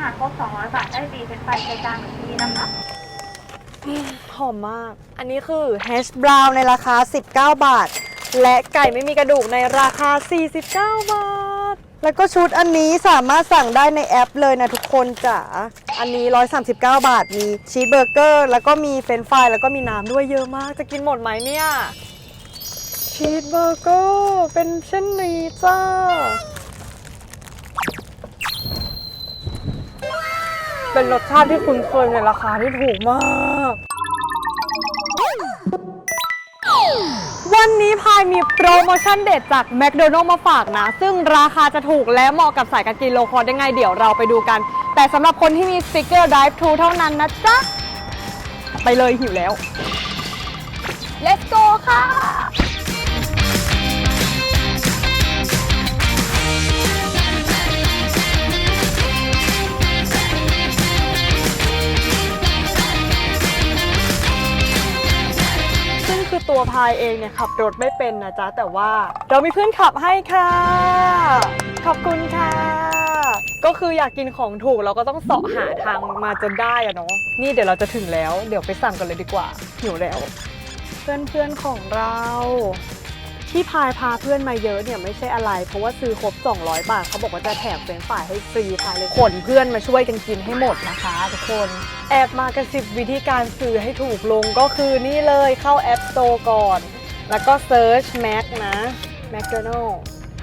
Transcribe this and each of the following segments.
หารครบ200 บาทได้ฟรีเป็นไฟรายการหนึ่งทีนะคะ หอมมาก อันนี้คือแฮชบราวน์ในราคา 19 บาท และไก่ไม่มีกระดูกในราคา 49 บาท แล้วก็ชุดอันนี้สามารถสั่งได้ในแอปเลยนะทุกคนจ๋า อันนี้ 139 บาท มีชีสเบอร์เกอร์ แล้วก็มีเฟรนช์ฟราย แล้วก็มีน้ำด้วยเยอะมาก จะกินหมดไหมเนี่ย ชีสเบอร์เกอร์ เป็นเช่นนี้จ้า เป็นรสชาติที่คุ้นเคยในราคาที่ถูกมาก วันนี้พายมีโปรโมชั่นเด็ดจากแมคโดนัลล์มาฝากนะ ซึ่งราคาจะถูกและเหมาะกับสายการกินโลคอลได้ไงเดี๋ยวเราไปดูกัน แต่สำหรับคนที่มีสติกเกอร์ Drive Thru เท่านั้นนะจ๊ะ ไปเลยหิวแล้ว Let's go ค่ะ ตัวพายเองเนี่ยขับรถไม่เป็นนะจ๊ะ แต่ว่าเรามีเพื่อนขับให้ค่ะ ขอบคุณค่ะ ก็คืออยากกินของถูกเราก็ต้องเสาะหาทางมาจนได้อะเนาะนี่เดี๋ยวเราจะถึงแล้ว เดี๋ยวไปสั่งกันเลยดีกว่าหิวแล้ว เพื่อนเพื่อนๆของเรา ที่พายพาเพื่อนมาเยอะเนี่ยไม่ใช่อะไร เพราะว่าซื้อครบ 200 บาทเขาบอกว่าจะแถมเฟรนช์ฟรายให้ฟรีพายเลยขนเพื่อนมาช่วยกันกินให้หมดนะคะทุกคนแอบมากระสิบวิธีการซื้อให้ถูกลงก็คือนี่เลยเข้า App Store ก่อน แล้วก็ Search Mac นะ McDonald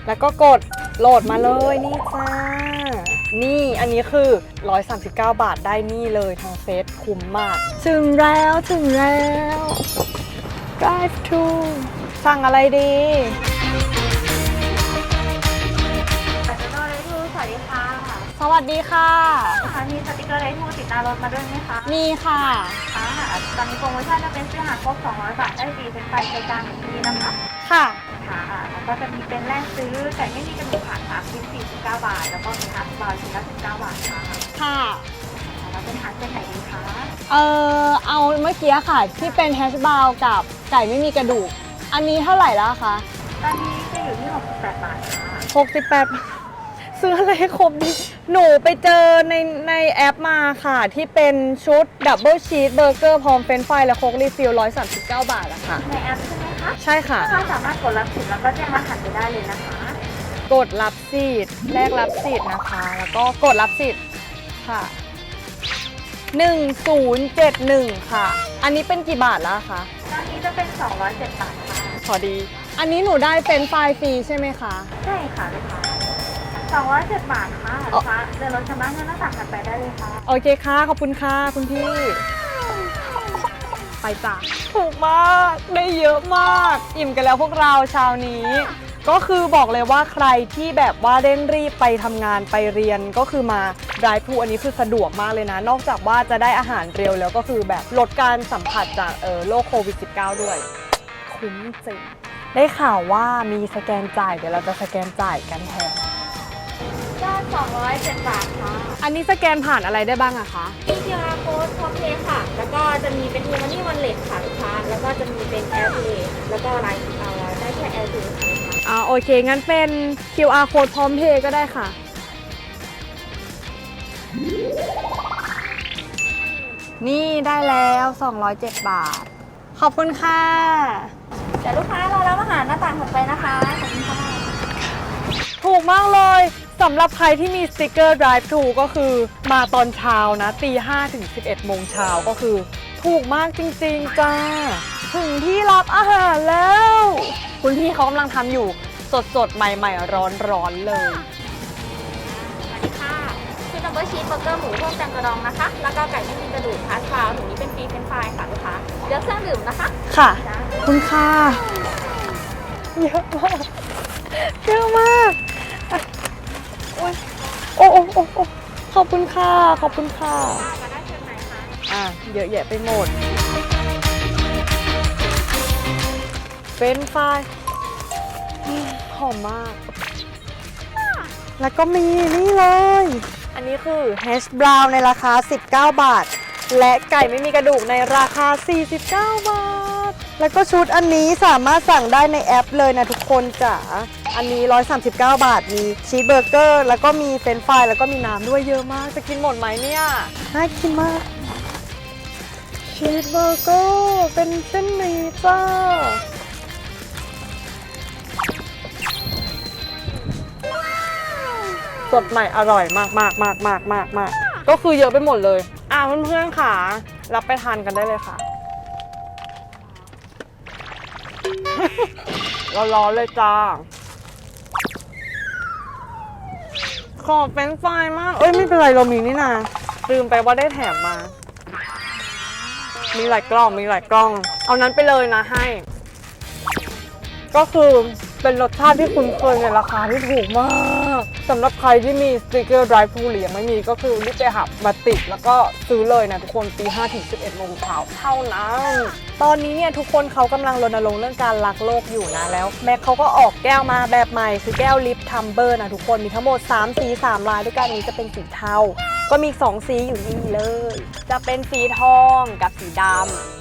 แล้วก็กดโหลดมาเลยนี่จ้า นี่อันนี้คือ 139 บาทได้นี่เลยทางเฟซคุ้มมาก ถึงแล้วถึงแล้ว drive to สั่งอะไรดีสติกเกอร์ไลทูสวัสดีค่ะสวัสดีค่ะ ค่ะมีสติกเกอร์ไลทูติดหน้ารถมาด้วยไหมคะมีค่ะ ค่ะตอนนี้โปรโมชั่นจะเป็นซื้ออาหารครบ200 บาทได้ฟรีเป็นไฟรายการหนึ่งทีนะคะค่ะ ค่ะแล้วก็จะมีเป็นแรกซื้อไก่ไม่มีกระดูกขาดค่ะชิ้น49 บาท แล้วก็มีฮัทบาร์ชิ้นละ19 บาทค่ะค่ะ แล้วเป็นฮัทเป็นไหนดีคะเออเอาเมื่อกี้ค่ะ ที่เป็นแฮชบราวน์กับไก่ไม่มีกระดูก อันนี้เท่าไหร่แล้วคะตอนนี้จะอยู่ที่68บาทค่ะ68ซื้ออะไรให้ครบดิหนูไปเจอในในแอปมาค่ะ ที่เป็นชุดดับเบิลชีสเบอร์เกอร์พร้อมเฟรนช์ฟรายและโคกรีฟิล139 บาทอะค่ะ ในแอปใช่ไหมคะใช่ค่ะถ้าสามารถกดรับสิทธิ์แล้วก็แจ้งรหัสไปได้เลยนะคะ กดรับสิทธิ์แลกรับสิทธิ์นะคะ แล้วก็กดรับสิทธิ์ค่ะ 1071 ค่ะ อันนี้เป็นกี่บาทแล้วคะ ตอนนี้จะเป็น 207 บาทค่ะพอดี อันนี้หนูได้เฟรนช์ฟรายฟรีใช่ไหมคะ ใช่ค่ะลูกค้า207 บาทค่ะลูกค้าเดินรถชำระเงินหน้าต่างถัดไปได้เลยค่ะ โอเคค่ะ ขอบคุณค่ะ คุณพี่ ไปจ้ะถูกมาก ได้เยอะมาก อิ่มกันแล้วพวกเราเช้านี้ ก็คือบอกเลยว่าใครที่แบบว่าเร่งรีบไปทำงานไปเรียนก็คือมา drive thru อันนี้คือสะดวกมากเลยนะ นอกจากว่าจะได้อาหารเร็วแล้วก็คือแบบลดการสัมผัสจากเออโรคโควิด -19 ด้วย คุ้มจริง ได้ข่าวว่ามีสแกนจ่ายเดี๋ยวเราจะสแกนจ่ายกันแทนก็207บาทค่ะอันนี้สแกนผ่านอะไรได้บ้างอะคะ มี QR code พร้อมเพย์ค่ะ แล้วก็จะมีเป็น e-money wallet ค่ะลูกค้า แล้วก็จะมีเป็น AirPay แล้วก็ไลน์เอ่อได้แค่ AirPay ค่ะลูกค้า อ่าโอเค งั้นเป็น QR code พร้อมเพย์ก็ได้ค่ะ นี่ได้แล้ว 207 บาท ขอบคุณค่ะ เดี๋ยวลูกค้ารอรับอาหารหน้าต่างถัดไปนะคะขอบคุณค่ะถูกมากเลยสำหรับใครที่มีสติกเกอร์ Drive Thru ก็คือมาตอนเช้านะตี5ถึง11 โมงเช้าก็คือ ถูกมากจริงๆจ้า ถึงที่รับอาหารแล้ว คุณพี่เขากำลังทำอยู่สดๆ ใหม่ๆ ร้อนๆ เลย สวัสดีค่ะคือดับเบิลชีสเบอร์เกอร์หมูพวกแตงกระดองนะคะ แล้วก็ไก่ไม่มีกระดูกพาสต้าหนูนี้เป็นฟรีเฟรนช์ฟรายค่ะลูกค้าเลือกเครื่องดื่มนะคะค่ะ จ้าขอบคุณค่ะ เยอะมาก เยอะมากอะโอ้ยโอ้โอ้โอ้โอ้ขอบคุณค่ะ ขอบคุณค่ะ อะเยอะแยะไปหมดเฟรนช์ฟรายหอมมาก แล้วก็มีนี่เลย อันนี้คือแฮชบราวน์ในราคา 19 บาท และไก่ไม่มีกระดูกในราคา 49 บาท แล้วก็ชุดอันนี้สามารถสั่งได้ในแอปเลยนะทุกคนจ๋าอันนี้ 139 บาท มีชีสเบอร์เกอร์ แล้วก็มีเฟรนฟราย แล้วก็มีน้ำด้วยเยอะมาก จะกินหมดไหมเนี่ย น่ากินมาก ชีสเบอร์เกอร์เป็นเส้นหมี่จ้าสดใหม่อร่อยมากมากมากมากมากมากก็คือเยอะไปหมดเลย อะเพื่อนๆค่ะ รับไปทานกันได้เลยค่ะร้อนๆเลยจ้าขอบเป็นไฟรายมาก เอ้ยไม่เป็นไรเรามีนี่นาลืมไปว่าได้แถมมา มีหลายกล้องมีหลายกล้อง เอานั้นไปเลยนะให้ ก็คือ เป็นรสชาติที่คุ้นเคยในราคาที่ถูกมากสำหรับใครที่มีสติกเกอร์ drive thru หรือยังไม่มีก็คือรีบไปหับมาติด แล้วก็ซื้อเลยนะทุกคนปี5ถึง11โมงเช้าเท่านั้นตอนนี้เนี่ยทุกคนเขากำลังรณรงค์เรื่องการรักโลกอยู่นะแล้ว แม็กเขาก็ออกแก้วมาแบบใหม่ คือแก้วลิปทัมเบอร์นะทุกคนมีทั้งหมด 3 สี 3 ลายด้วยกันนี้จะเป็นสีเทาก็มี 2 สีอยู่นี่เลย จะเป็นสีทองกับสีดำ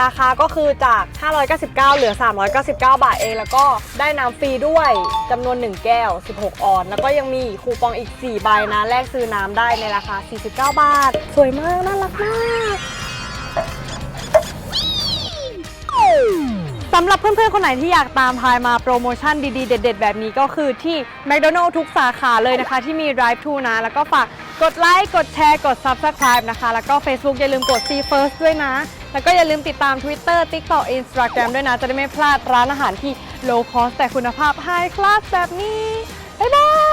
ราคาก็คือจาก 599 เหลือ 399 บาทเอง แล้วก็ได้น้ำฟรีด้วยจำนวน 1 แก้ว 16 ออน แล้วก็ยังมีคูปองอีก 4 ใบนะ แลกซื้อน้ำได้ในราคา 49 บาท สวยมาก น่ารักมากสำหรับเพื่อนๆ คนไหนที่อยากตามพายมาโปรโมชั่นดีๆ เด็ด ๆ แบบนี้ก็คือที่ McDonald's ทุกสาขาเลยนะคะ ที่มี Drive Thru นะ แล้วก็ฝากกดไลค์ กดแชร์ กด Subscribe นะคะ แล้วก็ Facebook อย่าลืมกด See First ด้วยนะ แล้วก็อย่าลืมติดตาม Twitter TikTok Instagram ด้วยนะ จะได้ไม่พลาดร้านอาหารที่โลคอสแต่คุณภาพไฮคลาสแบบนี้ บ๊ายบาย